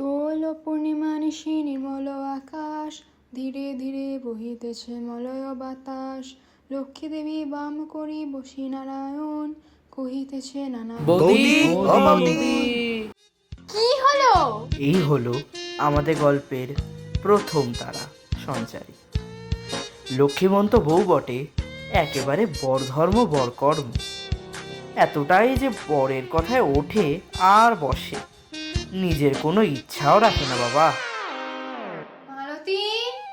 শীতল পূর্ণিমা নিশি নির্মল আকাশ ধীরে ধীরে বহিতেছে মলয় বাতাস। লক্ষ্মী দেবী বাম করি বসি নারায়ণ কহিতেছে নানা কি হলো? এই হলো আমাদের গল্পের প্রথম তারা সঞ্চারী। লক্ষ্মীমন্ত বউ বটে একেবারে বর ধর্ম বর কর্ম এতটাই যে বরের কথায় ওঠে আর বসে। নিজের কোনো ইচ্ছাও রাখে না বাবা। মালতী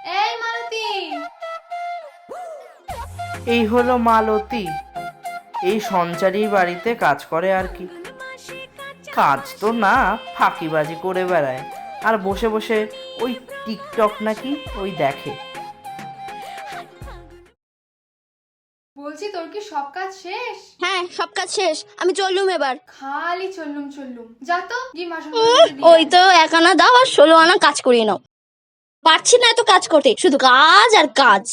এই মালতী। এই হলো মালতী। এই সঞ্চারীর বাড়িতে কাজ করে আর কি। কাজ তো না ফাঁকিবাজি করে বেড়ায়। আর বসে বসে ওই টিকটক নাকি ওই দেখে। বলছি তোর কি সব কাজ শেষ? হ্যাঁ সব কাজ শেষ। আমি চললুম এবার। খালি চললুম চললুম। যা তো ওই তো এক আনা দাও আর ষোলো আনা কাজ করিয়ে নাও। পারছি না এত কাজ করতে। শুধু কাজ আর কাজ।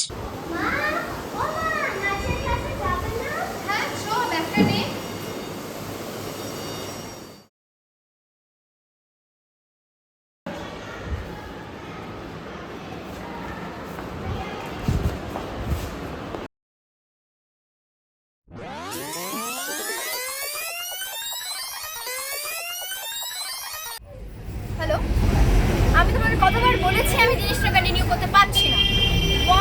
কতবার বলেছি আমি জিনিসটা কন্টিনিউ করতে পারছি না।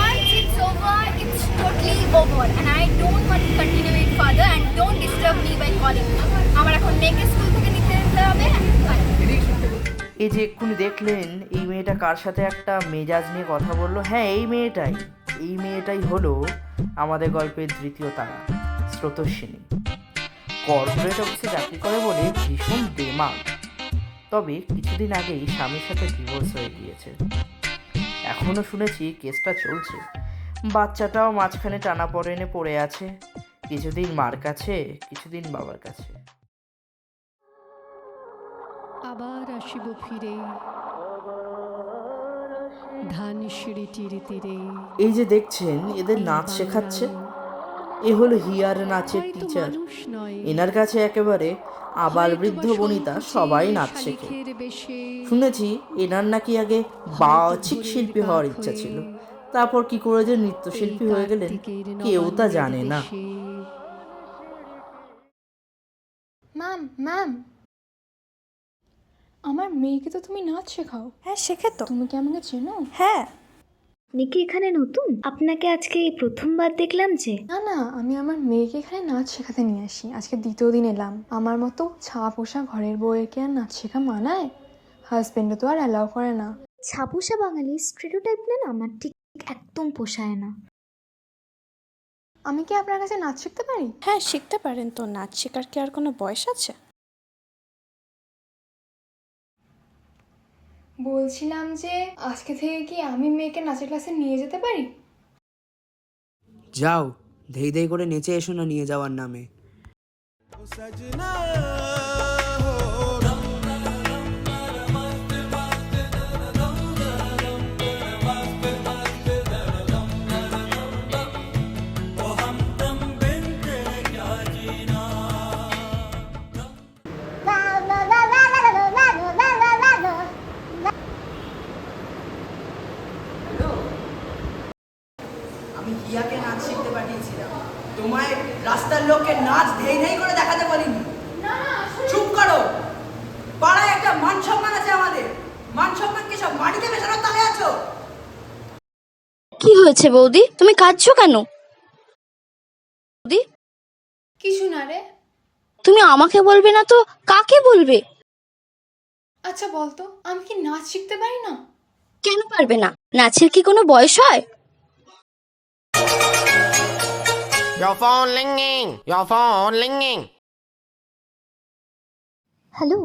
Once it's over, it's totally over, and I don't want to continue it further, and don't disturb me by calling আমার এখন মেয়েকে স্কুল থেকে নিতে যেতে হবে এই যে এক্ষুনি দেখলেন, এই মেয়েটা কার সাথে একটা মেজাজ নিয়ে কথা বলল? হ্যাঁ এই মেয়েটাই। এই মেয়েটাই হলো আমাদের গল্পের তৃতীয় তারা, স্রোতস্বিনী। কর্পোরেট অফিসে চাকরি করে বলে ভীষণ দেমাগ তবে কিছুদিন আগেই স্বামীর সাথে ডিভোর্স হয়ে গিয়েছে। এখনও শুনেছি কেসটা চলছে। বাচ্চাটাও মাঝখানে টানা পড়েনে পড়ে আছে। কিছুদিন মার কাছে কিছুদিন বাবার কাছে। আবার আসিব ফিরে। ধান সিঁড়িটির তীরে। এই যে দেখছেন এদের নাচ শেখাচ্ছে। এ হলো হিয়ার নাচের টিচার এনার কাছে একেবারে আবাল বৃদ্ধ বনিতা সবাই নাচ শেখে। শুনেছি এনার নাকি আগে বাচিক শিল্পী হওয়ার ইচ্ছা ছিল। তারপর কি করে যে নৃত্যশিল্পী হয়ে গেলেন কেউ তা জানে না। ম্যাম ম্যাম আমার মেয়েকে তো তুমি নাচ শেখাও। হ্যাঁ শেখে তো। তুমি কি আমাকে চেনো? হ্যাঁ। আপনি কি এখানে নতুন? আপনাকে আজকে এই প্রথমবার দেখলাম যে। না না আমি আমার মেয়েকে এখানে নাচ শেখাতে নিয়ে আসি। আজকে দ্বিতীয় দিন এলাম। আমার মতো ছা পোষা ঘরের বউয়ের আর নাচ শেখা মানায়? হাজবেন্ডও তো আর অ্যালাউ করে না। ছাপুষা বাঙালি স্টেরিওটাইপ নেন আমার ঠিক একদম পোষায় না। আমি কি আপনার কাছে নাচ শিখতে পারি? হ্যাঁ শিখতে পারেন তো। নাচ শেখার কি আর কোনো বয়স আছে? বলছিলাম যে আজকে থেকে কি আমি মেয়েকে নাচের ক্লাসে নিয়ে যেতে পারি? যাও ধেই ধেই করে নেচে এসো না নিয়ে যাওয়ার নামে। দেখাতে বলিনি চুপ করো। পাড়ায় একটা মান সম্মান আছে আমাদের। মান সম্মান কি সব মাটিতে মেশানোর তালে আছো? কি হয়েছে বৌদি? তুমি কাঁদছো কেন? বৌদি? কিছু না রে। তুমি আমাকে বলবে না তো কাকে বলবে? আচ্ছা বলতো আমি কি নাচ শিখতে পারি না? কেন পারবে না? নাচের কি কোনো বয়স হয়? Your phone ringing. Your phone ringing. Hello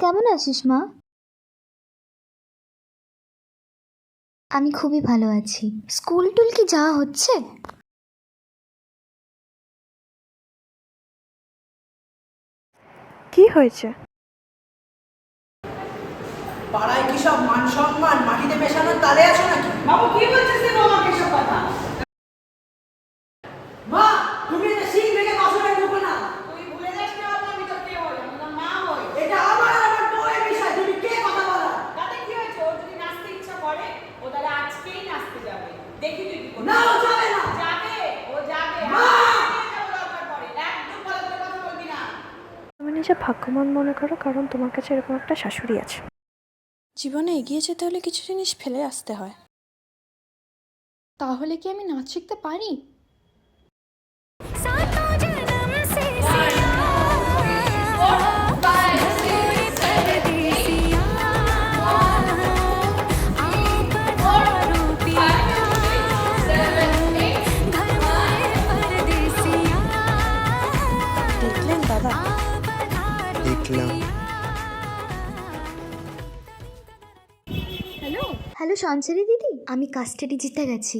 কেমন আছিস মা? আমি খুবই ভালো আছি। স্কুল টুল কি যাওয়া হচ্ছে? কি হয়েছে? পাড়ায় কি সব মান সম্মান? মাটিতে মেশানোর তালে আছো নাকি? বাবু কি বলছিস তুই আমাকে সব কথা মা তুমি এটা শিখ ভেঙে বাসনে ঢুকো না তুই ভুলে যাস না বাবু আমি তো কে হই আমি তো মা হই এটা আমার আর আমার বউয়ের বিষয় তুমি কে কথা বলো নিজে ভাগ্যবান মনে করো কারণ তোমার কাছে এরকম একটা শাশুড়ি আছে। জীবনে এগিয়ে যেতে হলে কিছু জিনিস ফেলে আসতে হয়। তাহলে কি আমি নাচ শিখতে পারি? দেখলেন দাদা দেখলাম। হ্যালো? সঞ্চারী দিদি আমি কাস্টাডি জিতে গেছি।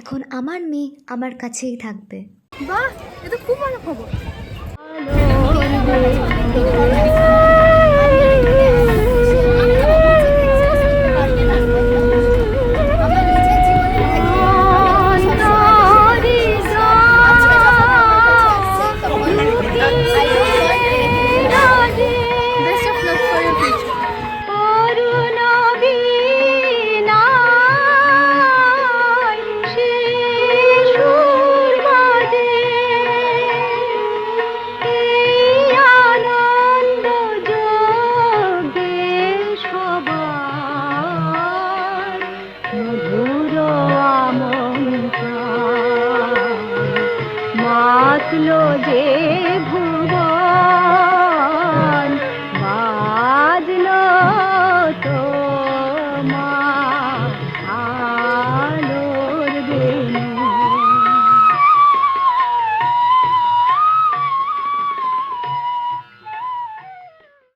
এখন আমার মেয়ে আমার কাছেই থাকবে। বাহ এটা খুব ভালো খবর।